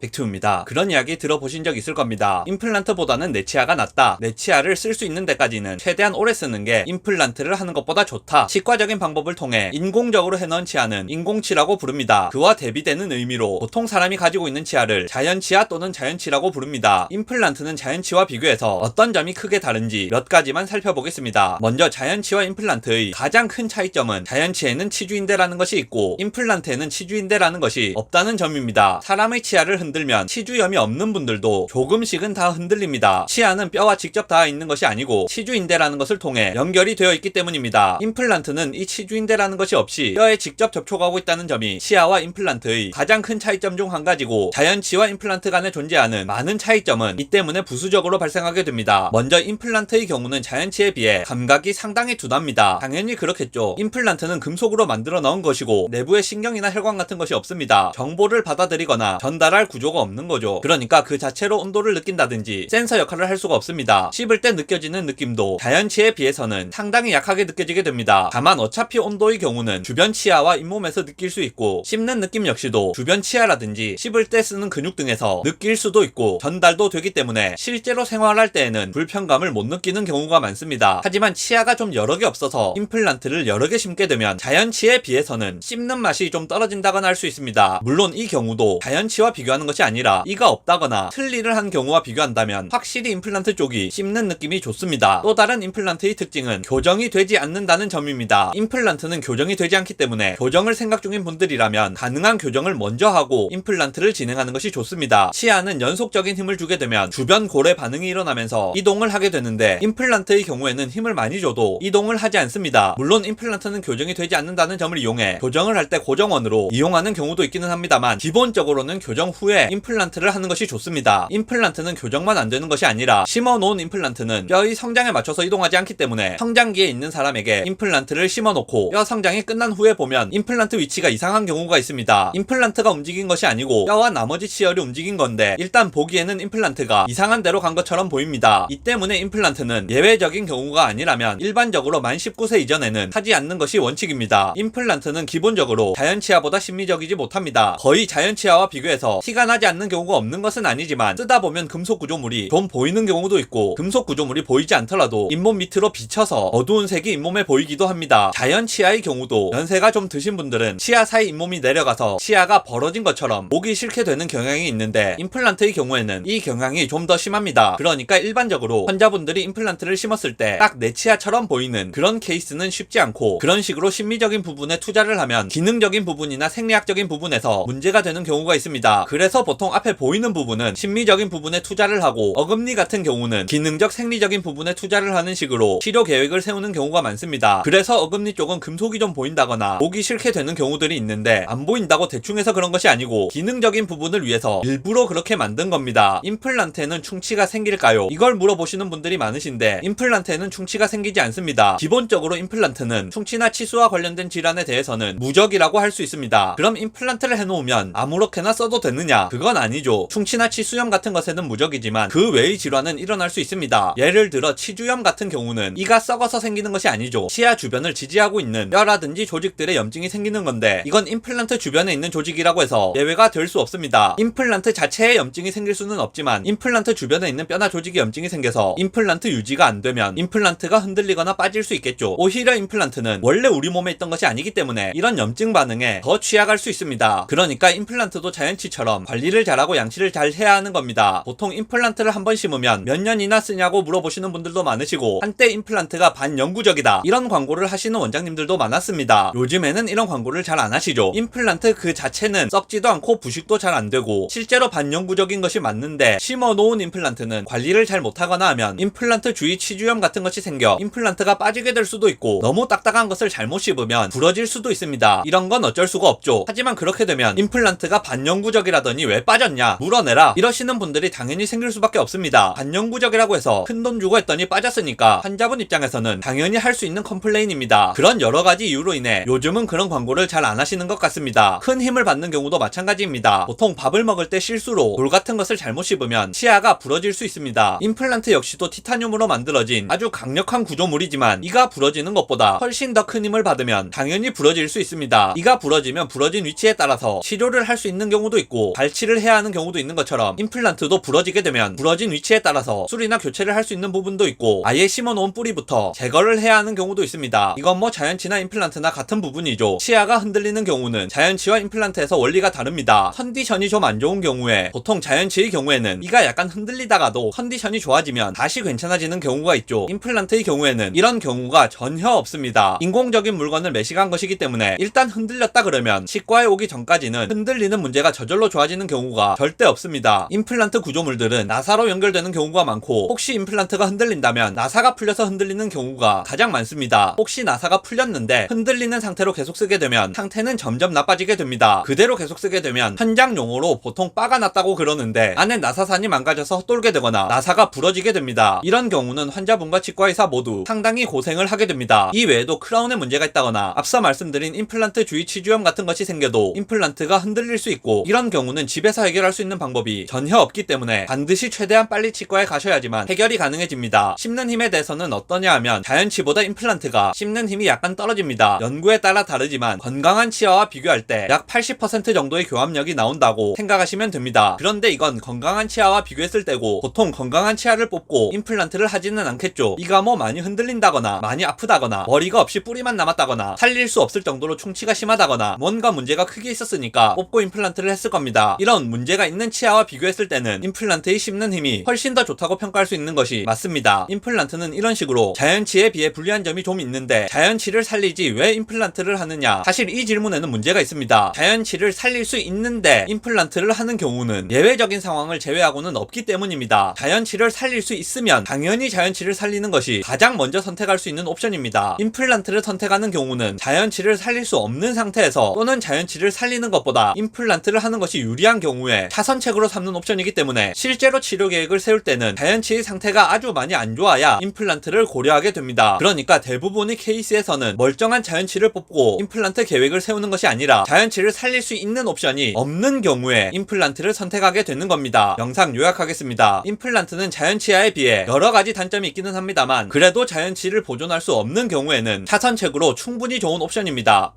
백투입니다. 그런 이야기 들어보신 적 있을 겁니다. 임플란트보다는 내 치아가 낫다. 내 치아를 쓸 수 있는 데까지는 최대한 오래 쓰는 게 임플란트를 하는 것보다 좋다. 치과적인 방법을 통해 인공적으로 해놓은 치아는 인공치라고 부릅니다. 그와 대비되는 의미로 보통 사람이 가지고 있는 치아를 자연치아 또는 자연치라고 부릅니다. 임플란트는 자연치와 비교해서 어떤 점이 크게 다른지 몇 가지만 살펴보겠습니다. 먼저 자연치와 임플란트의 가장 큰 차이점은 자연치에는 치주인대라는 것이 있고 임플란트에는 치주인대라는 것이 없다는 점입니다. 사람의 치아를 흔 들면 치주염이 없는 분들도 조금씩은 다 흔들립니다. 치아는 뼈와 직접 닿아 있는 것이 아니고 치주인대라는 것을 통해 연결이 되어 있기 때문입니다. 임플란트는 이 치주인대라는 것이 없이 뼈에 직접 접촉하고 있다는 점이 치아와 임플란트의 가장 큰 차이점 중 한 가지고 자연치와 임플란트 간에 존재하는 많은 차이점은 이 때문에 부수적으로 발생하게 됩니다. 먼저 임플란트의 경우는 자연치에 비해 감각이 상당히 둔합니다. 당연히 그렇겠죠. 임플란트는 금속으로 만들어 넣은 것이고 내부에 신경이나 혈관 같은 것이 없습니다. 정보를 받아들이거나 전달할 구조 가 없는 거죠. 그러니까 그 자체로 온도를 느낀다든지 센서 역할을 할 수가 없습니다. 씹을 때 느껴지는 느낌도 자연치에 비해서는 상당히 약하게 느껴지게 됩니다. 다만 어차피 온도의 경우는 주변 치아와 잇몸에서 느낄 수 있고 씹는 느낌 역시도 주변 치아라든지 씹을 때 쓰는 근육 등에서 느낄 수도 있고 전달도 되기 때문에 실제로 생활할 때에는 불편감을 못 느끼는 경우가 많습니다. 하지만 치아가 좀 여러 개 없어서 임플란트를 여러 개 심게 되면 자연치에 비해서는 씹는 맛이 좀 떨어진다거나 할 수 있습니다. 물론 이 경우도 자연치와 비교하는 것이 아니라 이가 없다거나 틀니를 한 경우와 비교한다면 확실히 임플란트 쪽이 씹는 느낌이 좋습니다. 또 다른 임플란트의 특징은 교정이 되지 않는다는 점입니다. 임플란트는 교정이 되지 않기 때문에 교정을 생각 중인 분들이라면 가능한 교정을 먼저 하고 임플란트를 진행하는 것이 좋습니다. 치아는 연속적인 힘을 주게 되면 주변 고래 반응이 일어나면서 이동을 하게 되는데 임플란트의 경우에는 힘을 많이 줘도 이동을 하지 않습니다. 물론 임플란트는 교정이 되지 않는다는 점을 이용해 교정을 할 때 고정원으로 이용하는 경우도 있기는 합니다만 기본적으로는 교정 후에 임플란트를 하는 것이 좋습니다. 임플란트는 교정만 안 되는 것이 아니라 심어 놓은 임플란트는 뼈의 성장에 맞춰서 이동하지 않기 때문에 성장기에 있는 사람에게 임플란트를 심어 놓고 뼈 성장이 끝난 후에 보면 임플란트 위치가 이상한 경우가 있습니다. 임플란트가 움직인 것이 아니고 뼈와 나머지 치열이 움직인 건데 일단 보기에는 임플란트가 이상한 데로 간 것처럼 보입니다. 이 때문에 임플란트는 예외적인 경우가 아니라면 일반적으로 만 19세 이전에는 하지 않는 것이 원칙입니다. 임플란트는 기본적으로 자연치아보다 심미적이지 못합니다. 거의 자연치아와 비교해서 티가 나지 않는 경우가 없는 것은 아니지만 쓰다 보면 금속 구조물이 좀 보이는 경우도 있고 금속 구조물이 보이지 않더라도 잇몸 밑으로 비쳐서 어두운 색이 잇몸에 보이기도 합니다. 자연 치아의 경우도 연세가 좀 드신 분들은 치아 사이 잇몸이 내려가서 치아가 벌어진 것처럼 보기 싫게 되는 경향이 있는데 임플란트의 경우에는 이 경향이 좀 더 심합니다. 그러니까 일반적으로 환자분들이 임플란트를 심었을 때 딱 내 치아처럼 보이는 그런 케이스는 쉽지 않고 그런 식으로 심미적인 부분에 투자를 하면 기능적인 부분이나 생리학적인 부분에서 문제가 되는 경우가 있습니다. 그래서 보통 앞에 보이는 부분은 심미적인 부분에 투자를 하고 어금니 같은 경우는 기능적 생리적인 부분에 투자를 하는 식으로 치료 계획을 세우는 경우가 많습니다. 그래서 어금니 쪽은 금속이 좀 보인다거나 보기 싫게 되는 경우들이 있는데 안 보인다고 대충 해서 그런 것이 아니고 기능적인 부분을 위해서 일부러 그렇게 만든 겁니다. 임플란트에는 충치가 생길까요? 이걸 물어보시는 분들이 많으신데 임플란트에는 충치가 생기지 않습니다. 기본적으로 임플란트는 충치나 치수와 관련된 질환에 대해서는 무적이라고 할 수 있습니다. 그럼 임플란트를 해놓으면 아무렇게나 써도 되느 냐? 그건 아니죠. 충치나 치수염 같은 것에는 무적이지만 그 외의 질환은 일어날 수 있습니다. 예를 들어 치주염 같은 경우는 이가 썩어서 생기는 것이 아니죠. 치아 주변을 지지하고 있는 뼈라든지 조직들의 염증이 생기는 건데 이건 임플란트 주변에 있는 조직이라고 해서 예외가 될 수 없습니다. 임플란트 자체에 염증이 생길 수는 없지만 임플란트 주변에 있는 뼈나 조직에 염증이 생겨서 임플란트 유지가 안 되면 임플란트가 흔들리거나 빠질 수 있겠죠. 오히려 임플란트는 원래 우리 몸에 있던 것이 아니기 때문에 이런 염증 반응에 더 취약할 수 있습니다. 그러니까 임플란트도 자연치처럼 관리를 잘하고 양치를 잘 해야 하는 겁니다. 보통 임플란트를 한 번 심으면 몇 년이나 쓰냐고 물어보시는 분들도 많으시고 한때 임플란트가 반영구적이다 이런 광고를 하시는 원장님들도 많았습니다. 요즘에는 이런 광고를 잘 안 하시죠. 임플란트 그 자체는 썩지도 않고 부식도 잘 안 되고 실제로 반영구적인 것이 맞는데 심어 놓은 임플란트는 관리를 잘 못하거나 하면 임플란트 주위 치주염 같은 것이 생겨 임플란트가 빠지게 될 수도 있고 너무 딱딱한 것을 잘못 씹으면 부러질 수도 있습니다. 이런 건 어쩔 수가 없죠. 하지만 그렇게 되면 임플란트가 반영구적이라더니 왜 빠졌냐 물어내라 이러시는 분들이 당연히 생길 수밖에 없습니다. 반영구적이라고 해서 큰 돈 주고 했더니 빠졌으니까 환자분 입장에서는 당연히 할 수 있는 컴플레인입니다. 그런 여러 가지 이유로 인해 요즘은 그런 광고를 잘 안 하시는 것 같습니다. 큰 힘을 받는 경우도 마찬가지입니다. 보통 밥을 먹을 때 실수로 돌 같은 것을 잘못 씹으면 치아가 부러질 수 있습니다. 임플란트 역시도 티타늄으로 만들어진 아주 강력한 구조물이지만 이가 부러지는 것보다 훨씬 더 큰 힘을 받으면 당연히 부러질 수 있습니다. 이가 부러지면 부러진 위치에 따라서 치료를 할 수 있는 경우도 있고 갈 발치를 해야 하는 경우도 있는 것처럼 임플란트도 부러지게 되면 부러진 위치에 따라서 수리나 교체를 할 수 있는 부분도 있고 아예 심어놓은 뿌리부터 제거를 해야 하는 경우도 있습니다. 이건 뭐 자연치나 임플란트나 같은 부분이죠. 치아가 흔들리는 경우는 자연치와 임플란트에서 원리가 다릅니다. 컨디션이 좀 안 좋은 경우에 보통 자연치의 경우에는 이가 약간 흔들리다가도 컨디션이 좋아지면 다시 괜찮아지는 경우가 있죠. 임플란트의 경우에는 이런 경우가 전혀 없습니다. 인공적인 물건을 매식한 것이기 때문에 일단 흔들렸다 그러면 치과에 오기 전까지는 흔들리는 문제가 저절로 좋아지는 경우가 절대 없습니다. 임플란트 구조물들은 나사로 연결되는 경우가 많고 혹시 임플란트가 흔들린다면 나사가 풀려서 흔들리는 경우가 가장 많습니다. 혹시 나사가 풀렸는데 흔들리는 상태로 계속 쓰게 되면 상태는 점점 나빠지게 됩니다. 그대로 계속 쓰게 되면 현장 용어로 보통 빠가 났다고 그러는데 안에 나사산이 망가져서 헛돌게 되거나 나사가 부러지게 됩니다. 이런 경우는 환자분과 치과의사 모두 상당히 고생을 하게 됩니다. 이 외에도 크라운에 문제가 있다거나 앞서 말씀드린 임플란트 주위 치주염 같은 것이 생겨도 임플란트가 흔들릴 수 있고 이런 경우는 집에서 해결할 수 있는 방법이 전혀 없기 때문에 반드시 최대한 빨리 치과에 가셔야지만 해결이 가능해집니다. 씹는 힘에 대해서는 어떠냐 하면 자연치보다 임플란트가 씹는 힘이 약간 떨어집니다. 연구에 따라 다르지만 건강한 치아와 비교할 때 약 80% 정도의 교합력이 나온다고 생각하시면 됩니다. 그런데 이건 건강한 치아와 비교했을 때고 보통 건강한 치아를 뽑고 임플란트를 하지는 않겠죠. 이가 뭐 많이 흔들린다거나 많이 아프다거나 머리가 없이 뿌리만 남았다거나 살릴 수 없을 정도로 충치가 심하다거나 뭔가 문제가 크게 있었으니까 뽑고 임플란트를 했을 겁니다. 이런 문제가 있는 치아와 비교했을 때는 임플란트의 씹는 힘이 훨씬 더 좋다고 평가할 수 있는 것이 맞습니다. 임플란트는 이런 식으로 자연치에 비해 불리한 점이 좀 있는데 자연치를 살리지 왜 임플란트를 하느냐? 사실 이 질문에는 문제가 있습니다. 자연치를 살릴 수 있는데 임플란트를 하는 경우는 예외적인 상황을 제외하고는 없기 때문입니다. 자연치를 살릴 수 있으면 당연히 자연치를 살리는 것이 가장 먼저 선택할 수 있는 옵션입니다. 임플란트를 선택하는 경우는 자연치를 살릴 수 없는 상태에서 또는 자연치를 살리는 것보다 임플란트를 하는 것이 유리한 경우에 차선책으로 삼는 옵션이기 때문에 실제로 치료 계획을 세울 때는 자연치의 상태가 아주 많이 안 좋아야 임플란트를 고려하게 됩니다. 그러니까 대부분의 케이스에서는 멀쩡한 자연치를 뽑고 임플란트 계획을 세우는 것이 아니라 자연치를 살릴 수 있는 옵션이 없는 경우에 임플란트를 선택하게 되는 겁니다. 영상 요약하겠습니다. 임플란트는 자연치아에 비해 여러 가지 단점이 있기는 합니다만 그래도 자연치를 보존할 수 없는 경우에는 차선책으로 충분히 좋은 옵션입니다.